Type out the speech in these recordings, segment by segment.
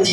You.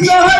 No.